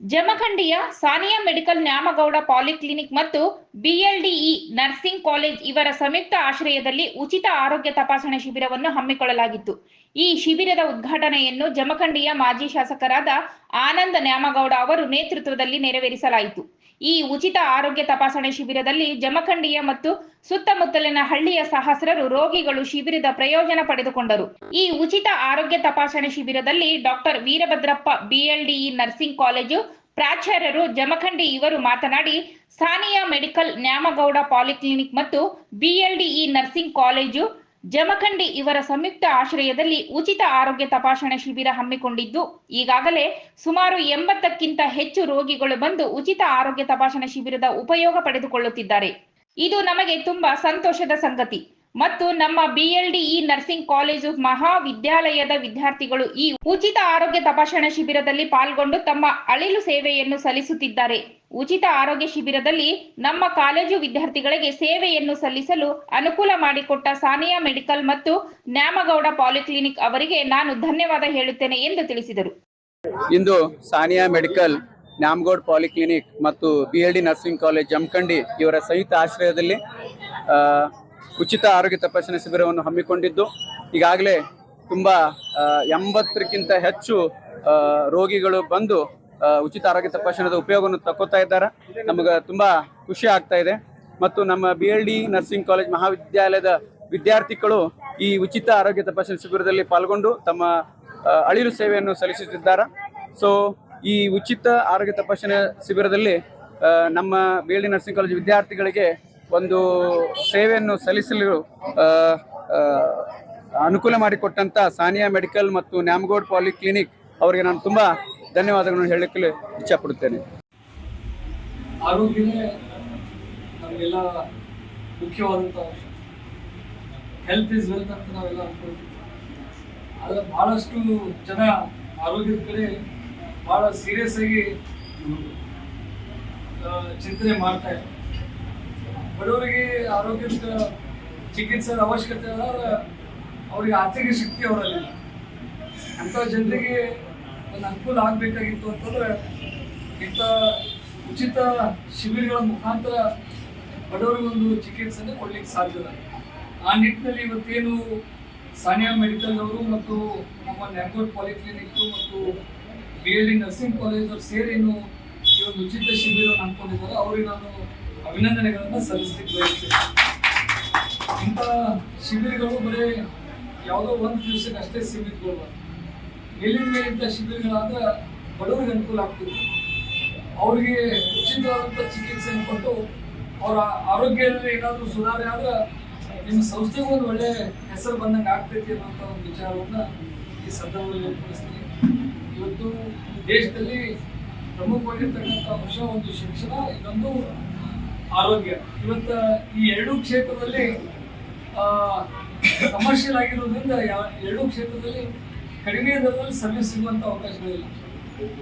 ಜಮಖಂಡಿಯ Sania medical Nyamagouda polyclinic ಮತ್ತು BLDE nursing college ಇವರ ಸಂಯುಕ್ತ ಆಶ್ರಯದಲ್ಲಿ ಉಚಿತ ಆರೋಗ್ಯ ತಪಾಸಣೆ ಶಿಬಿರವನ್ನು ಹಮ್ಮಿಕೊಳ್ಳಲಾಗಿತ್ತು. ಈ ಶಿಬಿರದ ಉದ್ಘಾಟನೆಯನ್ನು ಜಮಖಂಡಿಯ ಮಾಜಿ ಶಾಸಕರಾದ ಆನಂದ ನ್ಯಾಮಗೌಡ ಅವರು ನೇತೃತ್ವದಲ್ಲಿ ನೆರವೇರಿಸಲಾಯಿತು. ಈ ಉಚಿತ ಆರೋಗ್ಯ ತಪಾಸಣೆ ಶಿಬಿರದಲ್ಲಿ ಜಮಖಂಡಿಯ ಮತ್ತು ಸುತ್ತಮುತ್ತಲಿನ ಹಳ್ಳಿಯ ಸಹಸ್ರರು ರೋಗಿಗಳು ಶಿಬಿರದ ಪ್ರಯೋಜನ ಪಡೆದುಕೊಂಡರು. ಈ ಉಚಿತ ಆರೋಗ್ಯ ತಪಾಸಣೆ ಶಿಬಿರದಲ್ಲಿ doctor Veerabhadrappa BLDE nursing college ಪ್ರಾಚಾರ್ಯರು Jamkhandi ಇವರು ಮಾತನಾಡಿ ಸಾನಿಯಾ ಮೆಡಿಕಲ್ ನ್ಯಾಮಗೌಡ ಪಾಲಿಕ್ಲಿನಿಕ್ ಮತ್ತು ಬಿಎಲ್ಡಿಇ ನರ್ಸಿಂಗ್ ಕಾಲೇಜು ಜಮಖಂಡಿ ಇವರ ಸಂಯುಕ್ತ ಆಶ್ರಯದಲ್ಲಿ ಉಚಿತ ಆರೋಗ್ಯ ತಪಾಸಣೆ ಶಿಬಿರ ಹಮ್ಮಿಕೊಂಡಿದ್ದು, ಈಗಾಗಲೇ ಸುಮಾರು ಎಂಬತ್ತಕ್ಕಿಂತ ಹೆಚ್ಚು ರೋಗಿಗಳು ಬಂದು ಉಚಿತ ಆರೋಗ್ಯ ತಪಾಸಣೆ ಶಿಬಿರದ ಉಪಯೋಗ ಪಡೆದುಕೊಳ್ಳುತ್ತಿದ್ದಾರೆ. ಇದು ನಮಗೆ ತುಂಬಾ ಸಂತೋಷದ ಸಂಗತಿ. ಮತ್ತು ನಮ್ಮ ಬಿಎಲ್ಡಿಇ ನರ್ಸಿಂಗ್ ಕಾಲೇಜು ಮಹಾವಿದ್ಯಾಲಯದ ವಿದ್ಯಾರ್ಥಿಗಳು ಈ ಉಚಿತ ಆರೋಗ್ಯ ತಪಾಸಣಾ ಶಿಬಿರದಲ್ಲಿ ಪಾಲ್ಗೊಂಡು ತಮ್ಮ ಅಳಿಲು ಸೇವೆಯನ್ನು ಸಲ್ಲಿಸುತ್ತಿದ್ದಾರೆ. ಉಚಿತ ಆರೋಗ್ಯ ಶಿಬಿರದಲ್ಲಿ ನಮ್ಮ ಕಾಲೇಜು ವಿದ್ಯಾರ್ಥಿಗಳಿಗೆ ಸೇವೆಯನ್ನು ಸಲ್ಲಿಸಲು ಅನುಕೂಲ ಮಾಡಿಕೊಟ್ಟ ಸಾನಿಯಾ ಮೆಡಿಕಲ್ ಮತ್ತು ನ್ಯಾಮಗೌಡ ಪಾಲಿಕ್ಲಿನಿಕ್ ಅವರಿಗೆ ನಾನು ಧನ್ಯವಾದ ಹೇಳುತ್ತೇನೆ ಎಂದು ತಿಳಿಸಿದರು. ಇಂದು ಸಾನಿಯಾ ಮೆಡಿಕಲ್, ನ್ಯಾಮಗೌಡ ಪಾಲಿಕ್ಲಿನಿಕ್ ಮತ್ತು B L D nursing college Jamkhandi ಇವರ ಸಂಯುಕ್ತ ಆಶ್ರಯದಲ್ಲಿ ಉಚಿತ ಆರೋಗ್ಯ ತಪಾಸಣೆ ಶಿಬಿರವನ್ನು ಹಮ್ಮಿಕೊಂಡಿದ್ದು. ಈಗಾಗಲೇ ತುಂಬ ಎಂಬತ್ತಕ್ಕಿಂತ ಹೆಚ್ಚು ರೋಗಿಗಳು ಬಂದು ಉಚಿತ ಆರೋಗ್ಯ ತಪಾಸಣೆದ ಉಪಯೋಗವನ್ನು ತಕ್ಕೋತಾ ಇದ್ದಾರೆ. ನಮಗೆ ತುಂಬ ಖುಷಿ ಆಗ್ತಾ ಇದೆ. ಮತ್ತು ನಮ್ಮ B L D nursing college ಮಹಾವಿದ್ಯಾಲಯದ ವಿದ್ಯಾರ್ಥಿಗಳು ಈ ಉಚಿತ ಆರೋಗ್ಯ ತಪಾಸಣೆ ಶಿಬಿರದಲ್ಲಿ ಪಾಲ್ಗೊಂಡು ತಮ್ಮ ಅಳಿಲು ಸೇವೆಯನ್ನು ಸಲ್ಲಿಸುತ್ತಿದ್ದಾರೆ. ಸೊ ಈ ಉಚಿತ ಆರೋಗ್ಯ ತಪಾಸಣೆ ಶಿಬಿರದಲ್ಲಿ ನಮ್ಮ B L D nursing college ವಿದ್ಯಾರ್ಥಿಗಳಿಗೆ ಒಂದು ಸೇವೆಯನ್ನು ಸಲ್ಲಿಸಲು ಅನುಕೂಲ ಮಾಡಿಕೊಟ್ಟಂಥ ಸಾನಿಯಾ ಮೆಡಿಕಲ್ ಮತ್ತು ನ್ಯಾಮಗೋಡ್ ಪಾಲಿಕ್ಲಿನಿಕ್ ಅವರಿಗೆ ನಾನು ತುಂಬಾ ಧನ್ಯವಾದಗಳನ್ನು ಹೇಳಲಿಕ್ಕೆ ಇಚ್ಛಪಡುತ್ತೇನೆ. ಆರೋಗ್ಯವೇ ನಮಗೆಲ್ಲ ಮುಖ್ಯವಾದಂಥ ಹೆಲ್ತ್ ಇಸ್ ವೆಲ್ತ್ ಅಂತ ನಾವೆಲ್ಲ ಅನ್ಕೊಳ್ತೀವಿ. ಆದರೆ ಭಾಳಷ್ಟು ಜನ ಆರೋಗ್ಯದ ಕಡೆ ಭಾಳ ಸೀರಿಯಸ್ ಆಗಿ ಚಿಂತನೆ ಮಾಡ್ತಾ ಇದ್ದಾರೆ. ಬಡವರಿಗೆ ಆರೋಗ್ಯದ ಚಿಕಿತ್ಸೆ ಅವಶ್ಯಕತೆ ಅವ್ರಿಗೆ ಅವರಿಗೆ ಆರ್ಥಿಕ ಶಕ್ತಿ ಅವರಲ್ಲಿ ಅಂಥ ಜನರಿಗೆ ಒಂದು ಅನುಕೂಲ ಆಗಬೇಕಾಗಿತ್ತು ಅಂತಂದರೆ ಇಂಥ ಉಚಿತ ಶಿಬಿರಗಳ ಮುಖಾಂತರ ಬಡವರಿಗೊಂದು ಚಿಕಿತ್ಸೆಯನ್ನು ಕೊಡ್ಲಿಕ್ಕೆ ಸಾಧ್ಯದ ಆ ನಿಟ್ಟಿನಲ್ಲಿ ಇವತ್ತೇನು ಸಾನಿಯಾ ಮೆಡಿಕಲ್ ಅವರು ಮತ್ತು ನಮ್ಮ ನ್ಯಾಗೋಡ್ ಪಾಲಿಕ್ಲಿನಿಕ್ ಮತ್ತು B L D nursing college ಅವರು ಸೇರಿ ಏನು ಈ ಒಂದು ಉಚಿತ ಶಿಬಿರವನ್ನು ಅನ್ಕೊಂಡಿದ್ದಾರೆ ಅವರಿಗೆ ನಾನು ಅಭಿನಂದನೆಗಳನ್ನು ಸಲ್ಲಿಸಲಿಕ್ಕೆ ಬಯಸ್ತೇನೆ. ಇಂಥ ಶಿಬಿರಗಳು ಬರೀ ಯಾವುದೋ ಒಂದು ದಿವಸಕ್ಕೆ ಅಷ್ಟೇ ಸೀಮಿತಗೊಳ್ಬಾರ್ದು. ಮೇಲಿನ ಮೇಲೆ ಇಂಥ ಶಿಬಿರಗಳಾದ ಬಡವರಿಗೆ ಅನುಕೂಲ ಆಗ್ತದೆ. ಅವರಿಗೆ ಉಚಿತವಾದಂಥ ಚಿಕಿತ್ಸೆಯನ್ನು ಕೊಟ್ಟು ಅವರ ಆರೋಗ್ಯದಲ್ಲಿ ಏನಾದರೂ ಸುಧಾರಣೆ ಆದ್ರೆ ನಿಮ್ಮ ಸಂಸ್ಥೆಗೂ ಒಂದು ಒಳ್ಳೆ ಹೆಸರು ಬಂದಂಗೆ ಆಗ್ತೈತಿ ಅನ್ನೋಂಥ ಒಂದು ವಿಚಾರವನ್ನು ಈ ಸಂದರ್ಭದಲ್ಲಿ ವ್ಯಕ್ತಪಡಿಸ್ತೀನಿ. ಇವತ್ತು ದೇಶದಲ್ಲಿ ಪ್ರಮುಖವಾಗಿರ್ತಕ್ಕಂಥ ಅಂಶ ಒಂದು ಶಿಕ್ಷಣ, ಇನ್ನೊಂದು ಆರೋಗ್ಯ. ಇವತ್ತು ಈ ಎರಡೂ ಕ್ಷೇತ್ರದಲ್ಲಿ ಕಮರ್ಷಿಯಲ್ ಆಗಿರೋದ್ರಿಂದ ಎರಡು ಕ್ಷೇತ್ರದಲ್ಲಿ ಕಡಿಮೆ ದರದಲ್ಲಿ ಸರ್ವಿಸ್ ಸಿಗುವಂಥ ಅವಕಾಶಗಳಿಲ್ಲ.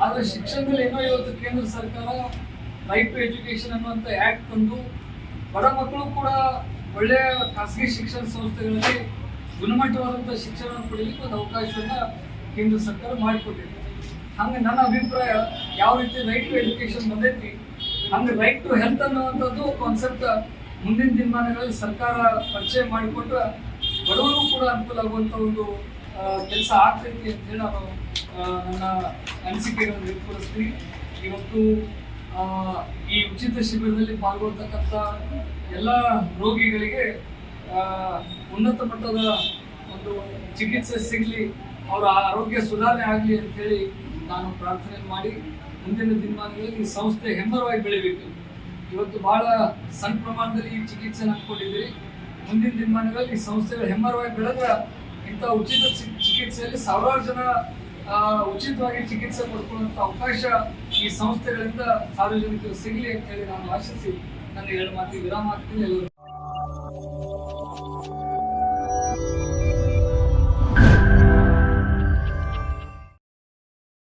ಆದರೆ ಶಿಕ್ಷಣದಲ್ಲಿ ಏನೋ ಇವತ್ತು ಕೇಂದ್ರ ಸರ್ಕಾರ ರೈಟ್ ಟು ಎಜುಕೇಶನ್ ಅನ್ನುವಂಥ ಆ್ಯಕ್ಟ್ ತಂದು ಬಡ ಮಕ್ಕಳು ಕೂಡ ಒಳ್ಳೆಯ ಖಾಸಗಿ ಶಿಕ್ಷಣ ಸಂಸ್ಥೆಗಳಲ್ಲಿ ಗುಣಮಟ್ಟವಾದಂಥ ಶಿಕ್ಷಣವನ್ನು ಪಡೆಯಲಿಕ್ಕೆ ಒಂದು ಅವಕಾಶವನ್ನು ಕೇಂದ್ರ ಸರ್ಕಾರ ಮಾಡಿಕೊಟ್ಟಿದೆ. ಹಂಗೆ ನನ್ನ ಅಭಿಪ್ರಾಯ ಯಾವ ರೀತಿ ರೈಟ್ ಟು ಎಜುಕೇಶನ್ ಬಂದೈತಿ, ಹಂಗೆ ರೈಟ್ ಟು ಹೆಲ್ತ್ ಅನ್ನುವಂಥದ್ದು ಕಾನ್ಸೆಪ್ಟ್ ಮುಂದಿನ ದಿನಮಾನಗಳಲ್ಲಿ ಸರ್ಕಾರ ಪರಿಚಯ ಮಾಡಿಕೊಟ್ರೆ ಬಡವರಿಗೂ ಕೂಡ ಅನುಕೂಲ ಆಗುವಂಥ ಒಂದು ಕೆಲಸ ಆಗ್ತೈತಿ ಅಂತ ಹೇಳಿ ನಾನು ನನ್ನ ಅನಿಸಿಕೆಗಳನ್ನು ವ್ಯಕ್ತಪಡಿಸ್ತೀನಿ. ಇವತ್ತು ಈ ಉಚಿತ ಶಿಬಿರದಲ್ಲಿ ಪಾಲ್ಗೊಳ್ತಕ್ಕಂಥ ಎಲ್ಲ ರೋಗಿಗಳಿಗೆ ಉನ್ನತ ಮಟ್ಟದ ಒಂದು ಚಿಕಿತ್ಸೆ ಸಿಗಲಿ, ಅವರ ಆರೋಗ್ಯ ಸುಧಾರಣೆ ಆಗಲಿ ಅಂತೇಳಿ ನಾನು ಪ್ರಾರ್ಥನೆ ಮಾಡಿ ಮುಂದಿನ ದಿನಮಾನಗಳಲ್ಲಿ ಈ ಸಂಸ್ಥೆ ಹೆಮ್ಮರವಾಗಿ ಬೆಳಿಬೇಕು ಇವತ್ತು ಬಹಳ ಸಣ್ಣ ಪ್ರಮಾಣದಲ್ಲಿ ಈ ಚಿಕಿತ್ಸೆ ನಂಬ್ಕೊಂಡಿದ್ದೀರಿ ಮುಂದಿನ ದಿನಮಾನಗಳಲ್ಲಿ ಈ ಸಂಸ್ಥೆಗಳು ಹೆಮ್ಮರವಾಗಿ ಬೆಳೆದ್ರೆ ಇಂಥ ಉಚಿತ ಚಿಕಿತ್ಸೆಯಲ್ಲಿ ಸಾವಿರಾರು ಜನ ಉಚಿತವಾಗಿ ಚಿಕಿತ್ಸೆ ಪಡ್ಕೊಳ್ಳುವಂಥ ಅವಕಾಶ ಈ ಸಂಸ್ಥೆಗಳಿಂದ ಸಾರ್ವಜನಿಕರು ಸಿಗಲಿ ಅಂತ ಹೇಳಿ ನಾನು ಆಶಿಸಿ ನನ್ನ ಎರಡು ಮಾತಿಗೆ ವಿರಾಮ ಆಗ್ತೀನಿ ಎಲ್ಲರೂ